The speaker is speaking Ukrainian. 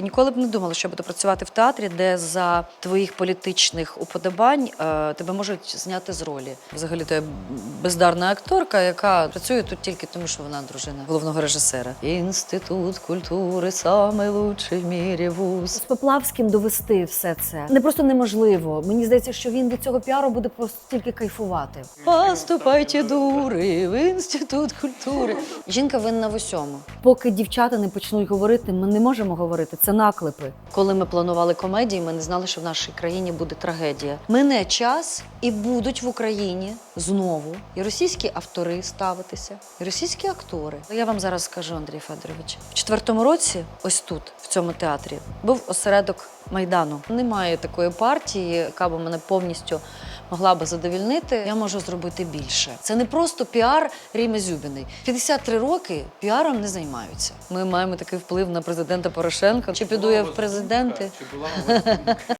Ніколи б не думала, що буду працювати в театрі, де за твоїх політичних уподобань е, тебе можуть зняти з ролі. Взагалі, то я бездарна акторка, яка працює тут тільки тому, що вона дружина головного режисера. Інститут культури самий лучший в мірі вуз. З Поплавським довести все це не просто неможливо. Мені здається, що він від цього піару буде просто тільки кайфувати. Поступайте, дури, в інститут культури. Жінка винна в усьому. Поки дівчата не почнуть говорити, ми не можемо говорити. Це наклепи. Коли ми планували комедії, ми не знали, що в нашій країні буде трагедія. Мине час і будуть в Україні знову і російські автори ставитися, і російські актори. Я вам зараз скажу, Андрій Федорович, в четвертому році, ось тут, в цьому театрі, був осередок майдану. Немає такої партії, яка б мене повністю могла би задовільнити. Я можу зробити більше. Це не просто піар Ріми Зюбіної. 53 роки піаром не займаються. Ми маємо такий вплив на президента Порошенка. Чи піду я в президенти?